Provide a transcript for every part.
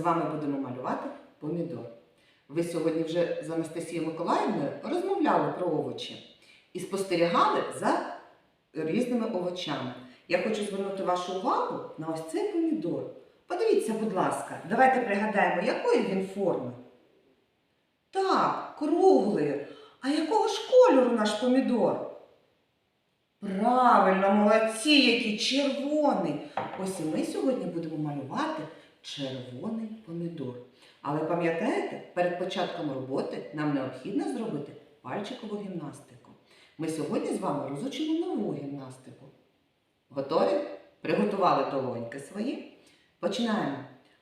вами будемо малювати помідор. Ви сьогодні вже з Анастасією Миколаївною розмовляли про овочі і спостерігали за різними овочами. Я хочу звернути вашу увагу на ось цей помідор. Подивіться, будь ласка, давайте пригадаємо, якої він форми. Так, круглої. А якого ж кольору наш помідор? Правильно, молодці, який червоний. Ось і ми сьогодні будемо малювати червоний помідор. Але пам'ятаєте, перед початком роботи нам необхідно зробити пальчикову гімнастику. Ми сьогодні з вами розучимо нову гімнастику. Готові? Приготували долоньки свої? Починаємо.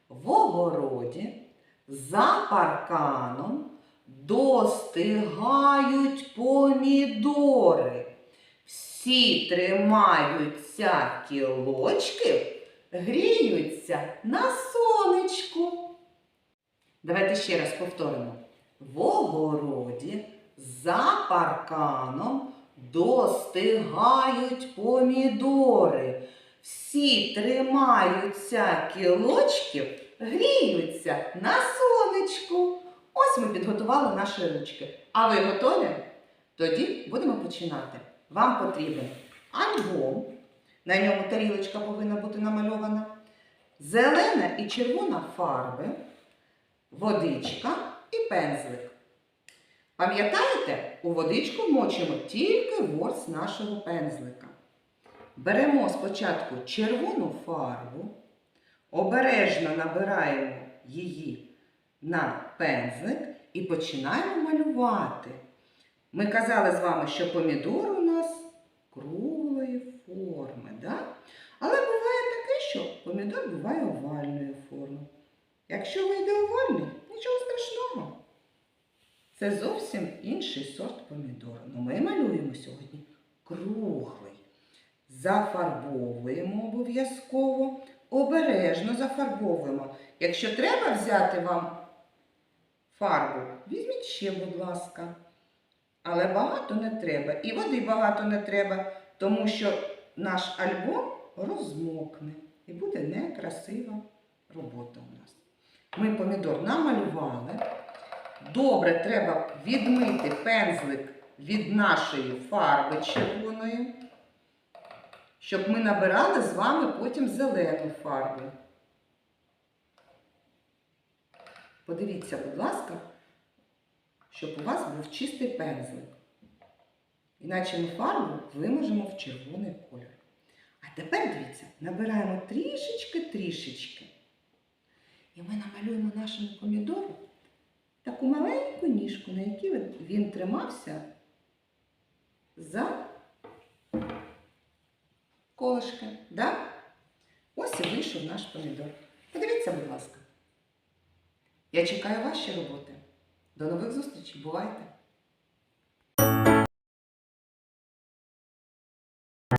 В огороді за парканом достигають помідори. Всі тримаються кілочки, гріються на сонечку. Давайте ще раз повторимо. В огороді за парканом достигають помідори. Всі тримаються кілочків, гріються на сонечку. Ось ми підготували наші ручки. А ви готові? Тоді будемо починати. Вам потрібен альбом, на ньому тарілочка повинна бути намальована, зелена і червона фарби, водичка і пензлик. Пам'ятаєте, у водичку вмочимо тільки ворс нашого пензлика. Беремо спочатку червону фарбу, обережно набираємо її на пензлик і починаємо малювати. Ми казали з вами, що помідор у нас круглої форми. Да? Але буває таке, що помідор буває овальної форми. Якщо вийде овальний, нічого страшного. Це зовсім інший сорт помідора. Ну, ми малюємо сьогодні круглий. Зафарбовуємо обов'язково, обережно зафарбовуємо. Якщо треба взяти вам фарбу, візьміть ще, будь ласка. Але багато не треба. І води багато не треба, тому що наш альбом розмокне і буде некрасива робота у нас. Ми помідор намалювали. Добре треба відмити пензлик від нашої фарби червоної, щоб ми набирали з вами потім зелену фарбу. Подивіться, будь ласка, щоб у вас був чистий пензлик. Іначе ми фарбу виможемо в червоний кольор. А тепер, дивіться, набираємо трішечки-трішечки. І ми намалюємо нашому помідору таку маленьку ніжку, на якій він тримався за колишки. Да? Ось і вийшов наш помідор. Подивіться, будь ласка. Я чекаю ваші роботи. До нових зустрічей. Бувайте!